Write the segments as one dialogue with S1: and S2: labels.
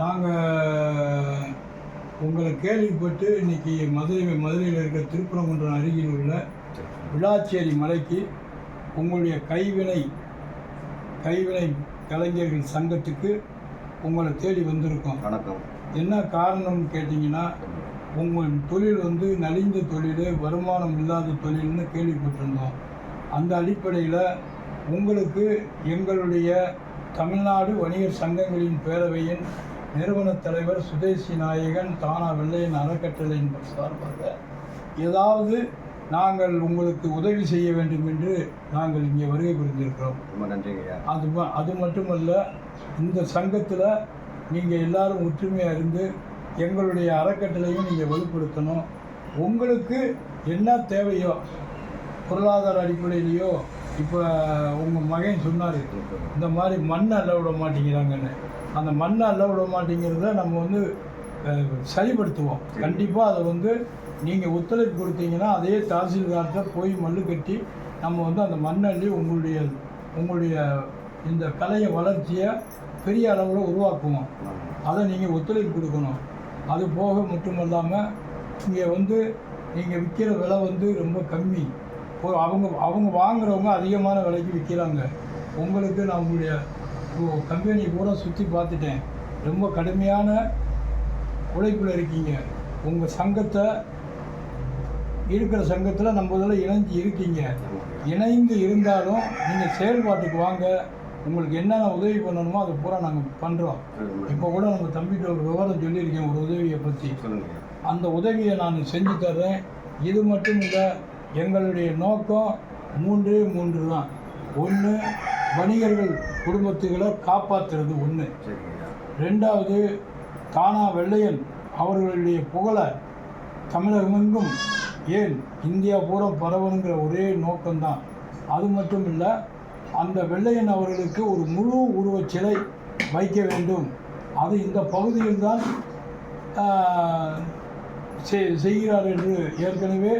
S1: நாங்கள் உங்களை கேள்விப்பட்டு இன்னைக்கு மதுரை மதுரையில் இருக்கிற திருப்பரங்குன்றம் அருகில் உள்ள விளாச்சேரி மலைக்கு உங்களுடைய கைவினை கைவினை கலைஞர்கள் சங்கத்துக்கு உங்களை தேடி வந்திருக்கோம்.
S2: வணக்கம்.
S1: என்ன காரணம்னு கேட்டிங்கன்னா உங்கள் தொழில் வந்து நலிந்த தொழில் வருமானம் இல்லாத தொழில்னு கேள்விப்பட்டிருந்தோம். அந்த அடிப்படையில் உங்களுக்கு எங்களுடைய தமிழ்நாடு வணிகர் சங்கங்களின் பேரவையின் நிறுவனத் தலைவர் சுதேசி நாயகன் தானா வெள்ளையன் அறக்கட்டளையின் சார்பாக ஏதாவது நாங்கள் உங்களுக்கு உதவி செய்ய வேண்டும் என்று நாங்கள் இங்கே வருகை புரிந்திருக்கிறோம்.
S2: ரொம்ப நன்றிங்க
S1: அது அது மட்டுமல்ல இந்த சங்கத்தில் நீங்கள் எல்லாரும் ஒற்றுமையாக இருந்து எங்களுடைய அறக்கட்டளையும் நீங்கள் வலுப்படுத்தணும். உங்களுக்கு என்ன தேவையோ பொருளாதார அடிப்படையிலையோ இப்போ உங்கள் மகன் சொன்னார் இந்த மாதிரி மண்ணை அல்ல விட மாட்டேங்கிறாங்கன்னு. அந்த மண்ணை அல்ல விட மாட்டேங்கிறத நம்ம வந்து அஹ், சரிப்படுத்துவோம். கண்டிப்பாக அதை வந்து நீங்கள் ஒத்துழைப்பு கொடுத்தீங்கன்னா அதே தாசில்தார்கிட்ட போய் மல்லு கட்டி நம்ம வந்து அந்த மண்ணை அள்ளி உங்களுடைய உங்களுடைய இந்த கலையை வளர்ச்சியை பெரிய அளவில் உருவாக்குவோம். அதை நீங்கள் ஒத்துழைப்பு கொடுக்கணும். அது போக மட்டுமல்லாமல் இங்கே வந்து நீங்கள் விற்கிற விலை வந்து ரொம்ப கம்மி. அவங்க அவங்க வாங்குறவங்க அதிகமான விலைக்கு விற்கிறாங்க உங்களுக்கு நான் உங்களுடைய கம்பெனி பூரா சுற்றி பார்த்துட்டேன். ரொம்ப கடுமையான உழைப்பில் இருக்கீங்க. உங்கள் சங்கத்தை இருக்கிற சங்கத்தில் நம்ம இதில் இணைஞ்சு இருக்கீங்க. இணைந்து இருந்தாலும் நீங்கள் செயல்பாட்டுக்கு வாங்க. உங்களுக்கு என்னென்ன உதவி பண்ணணுமோ அதை பூரா நாங்கள் பண்ணுறோம் இப்போ கூட நம்ம தம்பிகிட்ட ஒரு விவரம் சொல்லியிருக்கேன் ஒரு உதவியை பற்றி. அந்த உதவியை நான் செஞ்சு தர்றேன். இது மட்டும் இல்லை எங்களுடைய நோக்கம் மூன்றே மூன்று தான். ஒன்று வணிகர்கள் குடும்பத்துகளை காப்பாற்றுறது ஒன்று ரெண்டாவது தானா வெள்ளையன் அவர்களுடைய புகழை தமிழகமெங்கும் ஏன் இந்தியா பூரா பரவணுங்கிற ஒரே நோக்கம்தான். அது மட்டும் இல்லை அந்த வெள்ளையன் அவர்களுக்கு ஒரு முழு உருவச் சிலை வைக்க வேண்டும். அது இந்த பகுதியில் தான் செய்கிறார் என்று ஏற்கனவே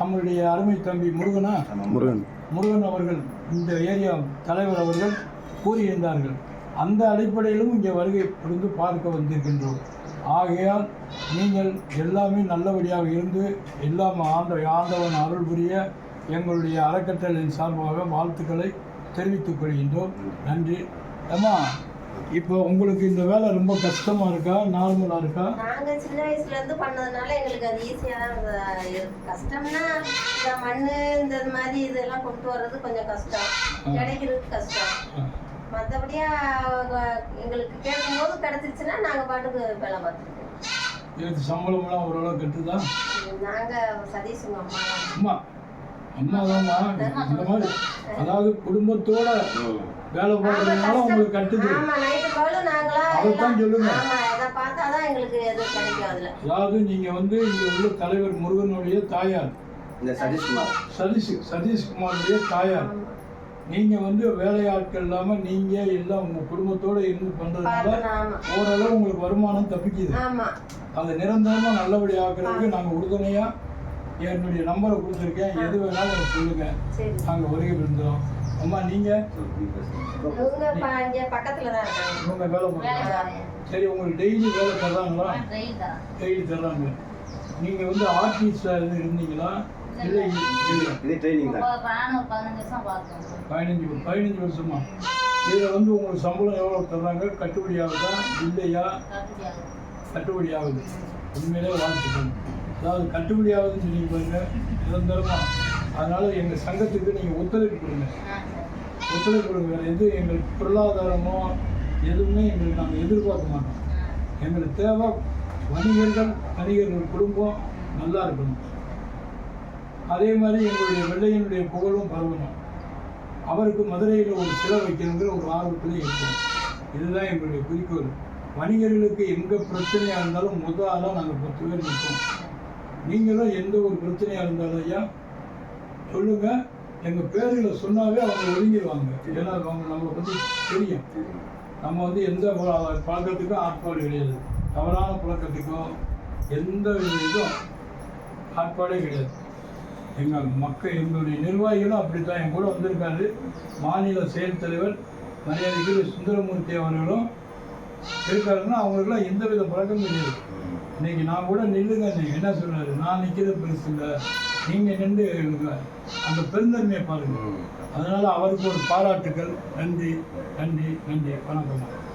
S1: நம்மளுடைய அருமை தம்பி முருகனா.
S3: முருகன்.
S1: முருகன் அவர்கள் இந்த ஏரியா தலைவர் அவர்கள் கூறியிருந்தார்கள். அந்த அடிப்படையிலும் இங்கே வருகை புரிந்து பார்க்க வந்திருக்கின்றோம். ஆகையால் நீங்கள் எல்லாமே நல்லபடியாக இருந்து எல்லாம் ஆண்ட ஆண்டவன் அருள் புரிய எங்களுடைய அறக்கட்டளையின் சார்பாக வாழ்த்துக்களை தெரிவித்துக் கொள்கின்றோம். நன்றி. அம்மா இப்போ உங்களுக்கு இந்த வேலை ரொம்ப கஷ்டமா இருக்கா? நார்மலா இருக்கா?
S4: நாங்க சின்ன வயசுல இருந்து பண்ணதுனால எங்களுக்கு அது ஈஸியா. கஷ்டம்னா இந்த மண்ணு இந்த மாதிரி இதெல்லாம் கொண்டு வர்றது கொஞ்சம் கஷ்டம். கிடைக்கிறது கஷ்டம். மற்றபடியா எங்களுக்கு கேட்கும்போது கிடைச்சிருச்சுன்னா நாங்க பாட்டுக்கு வேலை பார்த்துருக்கோம்.
S1: எனக்கு சம்பளம்லாம் ஓரளவு கட்டுதா?
S4: நாங்க சதீஷுங்க அம்மா.
S1: அம்மா அம்மா தான்மா இந்த மாதிரி. அதாவது குடும்பத்தோட. வேலை பார்க்கறதுனால உங்களுக்கு கட்டுது. அதைத்தான் சொல்லுங்க. அதாவது நீங்க வந்து இங்க உள்ள தலைவர் முருகனுடைய தாயார்.
S2: இந்த சதீஷ்குமார்.
S1: சதீஷ் சதீஷ்குமாருடைய தாயார். நீங்க வந்து வேலையாட்கள் இல்லாம நீங்க எல்லாம் உங்க குடும்பத்தோட இருந்து பண்றதுனால ஓரளவு உங்களுக்கு வருமானம் தப்பிக்குது.
S4: ஆமா.
S1: அதை நிரந்தரமா நல்லபடி ஆக்குறதுக்கு நாங்க உறுதுணையா என்னுடைய நம்பரை கொடுத்துருக்கேன். எது வேணாலும் எனக்கு சொல்லுங்க.
S4: சரி.
S1: நாங்க வருகை இருந்தோம் அம்மா நீங்க?
S4: இவங்க
S1: வேலை சரி உங்களுக்கு டெய்லி வேலை தர்றாங்களா? டெய்லி தர்றாங்க. நீங்க வந்து ஆர்டிஸ்டா இருந்தீங்களா? இல்லை. இல்லை
S2: இது ட்ரைனிங் தான்.
S1: பதினஞ்சு பதினஞ்சு வருஷமா இதில் வந்து உங்களுக்கு சம்பளம் எவ்வளோ தர்றாங்க? கட்டுப்படி ஆகுதா? இல்லையா? கட்டுப்படி ஆகுது. உண்மையிலே வாழ்த்துக்கள். அதாவது கட்டுப்படி சொல்லி பாருங்க நிரந்தரமா. அதனால எங்கள் சங்கத்துக்கு நீங்கள் ஒத்துழைப்பு கொடுங்க. ஒத்துழைப்பு கொடுங்க. வேறு எது எங்களுக்கு பொருளாதாரமோ எதுவுமே எங்களுக்கு நாங்கள் எதிர்பார்க்க மாட்டோம். எங்களுக்கு தேவை வணிகர்கள் வணிகர்கள் குடும்பம் நல்லா இருக்கணும். அதே மாதிரி எங்களுடைய வெள்ளையனுடைய புகழும் பரவணும். அவருக்கு மதுரையில் ஒரு சிலை வைக்கணுங்கிற ஒரு ஆர்வத்தில் இருக்கும். இதுதான் எங்களுடைய குறிக்கோள். வணிகர்களுக்கு எங்கே பிரச்சனையாக இருந்தாலும் முதலாக நாங்கள் பத்து பேர் நிற்போம் நீங்களும் எந்த ஒரு பிரச்சனையாக இருந்தாலும் ஐயா சொல்லுங்கள் எங்கள் பேர்களை சொன்னாவே அவங்க ஒதுங்கிடுவாங்க. ஏன்னா அவங்க நம்மளை பற்றி தெரியும். நம்ம வந்து எந்த பழக்கத்துக்கும் ஆட்பாடு கிடையாது. தவறான பழக்கத்துக்கும் எந்த இதுவும் ஆட்பாடே கிடையாது. எங்கள் மக்கள் எங்களுடைய நிர்வாகிகளும் அப்படித்தான். என் கூட வந்திருக்காரு மாநில செயல் தலைவர் மரியாதைக்குரிய சுந்தரமூர்த்தி அவர்களும் இருக்காருன்னா அவங்களுக்குலாம் எந்த வித பழக்கமும் கிடையாது இன்னைக்கு நான் கூட நில்லுங்க என்ன சொல்கிறார் நான் நிக்கிறது பெருசு இல்லை நீங்க நின்று. அந்த பெருந்தன்மையை பாருங்க. அதனால அவருக்கு ஒரு பாராட்டுக்கள். நன்றி நன்றி நன்றி. வணக்கம்.